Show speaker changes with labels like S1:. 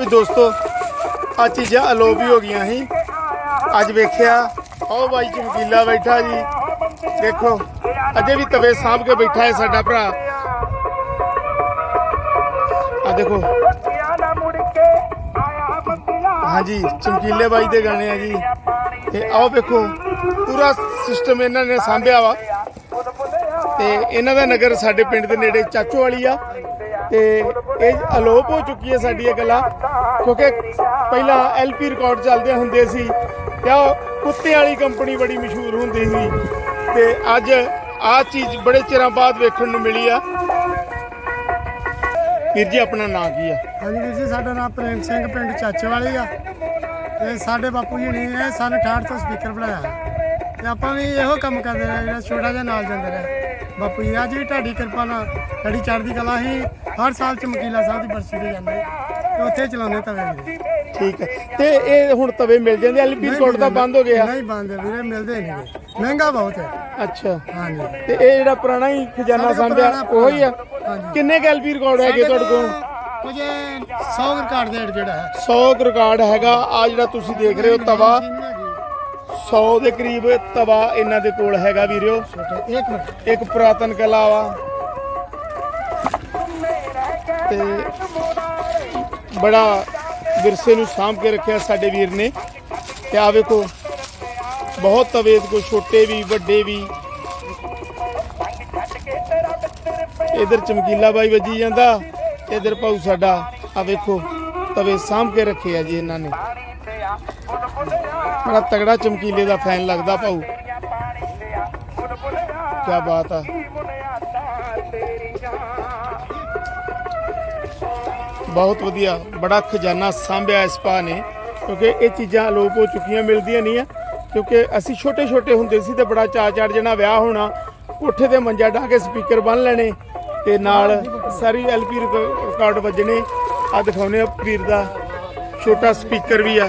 S1: ਵੀ ਦੋਸਤੋ, ਆ ਚੀਜ਼ਾਂ ਅਲੋਪ ਹੀ ਹੋ ਗਈਆਂ ਸੀ। ਅੱਜ ਵੇਖਿਆ ਉਹ ਬਾਈ ਚਮਕੀਲਾ ਬੈਠਾ ਜੀ। ਦੇਖੋ ਅਜੇ ਵੀ ਤਵੇ ਸਾਂਭ ਕੇ ਬੈਠਾ ਹੈ ਸਾਡਾ ਭਰਾ। ਆ ਦੇਖੋ। ਹਾਂਜੀ, ਚਮਕੀਲੇ ਬਾਈ ਦੇ ਗਾਣੇ ਆ ਜੀ। ਤੇ ਆਓ ਵੇਖੋ, ਪੂਰਾ ਸਿਸਟਮ ਇਹਨਾਂ ਨੇ ਸਾਂਭਿਆ ਵਾ। ਤੇ ਇਹਨਾਂ ਦਾ ਨਗਰ ਸਾਡੇ ਪਿੰਡ ਦੇ ਨੇੜੇ ਚਾਚੋ ਵਾਲੀ ਆ। ਤੇ ਇਹ ਅਲੋਪ ਹੋ ਚੁੱਕੀ ਹੈ ਸਾਡੀ ਇਹ ਗੱਲਾਂ, ਕਿਉਂਕਿ ਪਹਿਲਾਂ ਐਲਪੀ ਰਿਕਾਰਡ ਚੱਲਦੇ ਹੁੰਦੇ ਸੀ, ਤੇ ਉਹ ਕੁੱਤੇ ਵਾਲੀ ਕੰਪਨੀ ਬੜੀ ਮਸ਼ਹੂਰ ਹੁੰਦੀ ਸੀ, ਤੇ ਅੱਜ ਆਹ ਚੀਜ਼ ਬੜੇ ਚਿਰਾਂ ਬਾਅਦ ਵੇਖਣ ਨੂੰ ਮਿਲੀ ਆ। ਵੀਰ ਜੀ, ਆਪਣਾ ਨਾਂ ਕੀ ਆ?
S2: ਹਾਂਜੀ ਵੀਰ ਜੀ, ਸਾਡਾ ਨਾਮ ਪ੍ਰੇਮ ਸਿੰਘ, ਪਿੰਡ ਚਾਚੇ ਵਾਲੀ ਆ। ਤੇ ਸਾਡੇ ਬਾਪੂ ਜੀ ਨੇ ਇਹ ਸਨ 68 ਤੋਂ ਸਪੀਕਰ ਬਣਾਇਆ। ਤੇ ਆਪਾਂ ਵੀ ਇਹੋ ਕੰਮ ਕਰਦੇ ਰਹੇ ਜਿਹੜਾ ਛੋਟਾ ਜਿਹਾ ਨਾਲ ਜਾਂਦੇ ਰਹੇ। ਬਾਪੂ ਜੀ ਅੱਜ ਵੀ ਢਾਡੀ ਕਿਰਪਾ ਨਾਲ ਸਾਡੀ ਚੜ੍ਹਦੀ ਕਲਾ ਹੀ ਹਰ ਸਾਲ ਚਮਕੀਲਾ ਸਾਹਿਬ ਦੀ ਬਰਸੀ ਤੇ ਜਾਂਦੇ ਤੇ ਉੱਥੇ ਚਲਾਉਂਦੇ ਤਵੇ ਵੀਰੇ
S1: ਠੀਕ ਹੈ। ਤੇ ਇਹ ਹੁਣ ਤਵੇ ਮਿਲ ਜਾਂਦੇ ਐਲਪੀ ਰਿਕਾਰਡ ਤਾਂ ਬੰਦ ਹੋ ਗਿਆ।
S2: ਨਹੀਂ ਬੰਦ ਹੈ ਵੀਰੇ ਮਿਲਦੇ ਨਹੀਂ ਗੇ। ਮਹਿੰਗਾ ਬਹੁਤ ਹੈ।
S1: ਅੱਛਾ।
S2: ਹਾਂਜੀ।
S1: ਤੇ ਇਹ ਜਿਹੜਾ ਪੁਰਾਣਾ ਹੀ ਖਜ਼ਾਨਾ
S2: ਸਾਡੇ ਕੋਲ
S1: ਸਾਂਭਿਆ
S2: ਪੁਰਾਣਾ-
S1: ਉਹੀ ਆ।
S2: ਹਾਂਜੀ।
S1: ਕਿੰਨੇ ਕੁ ਐਲਪੀ ਰਿਕਾਰਡ ਹੈਗੇ ਤੁਹਾਡੇ ਕੋਲ?
S2: ਕੁਝ 100 ਰਿਕਾਰਡ ਦੇ ਜਿਹੜਾ ਹੈ।
S1: 100 ਕੁ ਰਿਕਾਰਡ ਹੈਗਾ। ਆ ਜਿਹੜਾ ਤੁਸੀਂ ਦੇਖ ਰਹੇ ਹੋ ਤਵਾ 100 ਦੇ ਕਰੀਬ ਤਵਾ ਇਹਨਾਂ ਦੇ ਕੋਲ ਹੈਗਾ ਵੀਰਿਓ।
S2: ਇੱਕ ਮਿੰਟ।
S1: ਇੱਕ ਪੁਰਾਤਨ ਕਲਾ ਵਾ। ਤੇ ਬੜਾ ਵਿਰਸੇ ਨੂੰ ਸਾਂਭ ਕੇ ਰੱਖਿਆ ਸਾਡੇ ਵੀਰ ਨੇ। ਤੇ ਆ ਵੇਖੋ ਬਹੁਤ ਤਵੇ ਕੋਲ ਛੋਟੇ ਵੀ ਵੱਡੇ ਵੀ। ਇਧਰ ਚਮਕੀਲਾ ਬਾਈ ਵੱਜੀ ਜਾਂਦਾ ਇਧਰ ਭਾਊ ਸਾਡਾ। ਆ ਵੇਖੋ ਤਵੇ ਸਾਂਭ ਕੇ ਰੱਖੇ ਆ ਜੀ ਇਹਨਾਂ ਨੇ। ਬੜਾ ਤਗੜਾ ਚਮਕੀਲੇ ਦਾ ਫੈਨ ਲੱਗਦਾ ਭਾਊ। ਕੀ ਬਾਤ ਆ। ਬਹੁਤ ਵਧੀਆ, ਬੜਾ ਖਜ਼ਾਨਾ ਸਾਂਭਿਆ ਇਸ ਭਾ ਨੇ, ਕਿਉਂਕਿ ਇਹ ਚੀਜ਼ਾਂ ਅਲੋਪ ਹੋ ਚੁੱਕੀਆਂ, ਮਿਲਦੀਆਂ ਨਹੀਂ ਆ। ਕਿਉਂਕਿ ਅਸੀਂ ਛੋਟੇ ਛੋਟੇ ਹੁੰਦੇ ਸੀ ਤੇ ਬੜਾ ਚਾ ਚੜ ਜਣਾ ਵਿਆਹ ਹੋਣਾ, ਕੋਠੇ ਤੇ ਮੰਜਾ ਢਾ ਕੇ ਸਪੀਕਰ ਬੰਨ ਲੈਣੇ ਤੇ ਨਾਲ ਸਾਰੀ ਐਲਪੀ ਰਿਕਾਰਡ ਵੱਜਣੇ। ਆ ਦਿਖਾਉਨੇ ਆ ਵੀਰ ਦਾ, ਛੋਟਾ ਸਪੀਕਰ ਵੀ ਆ।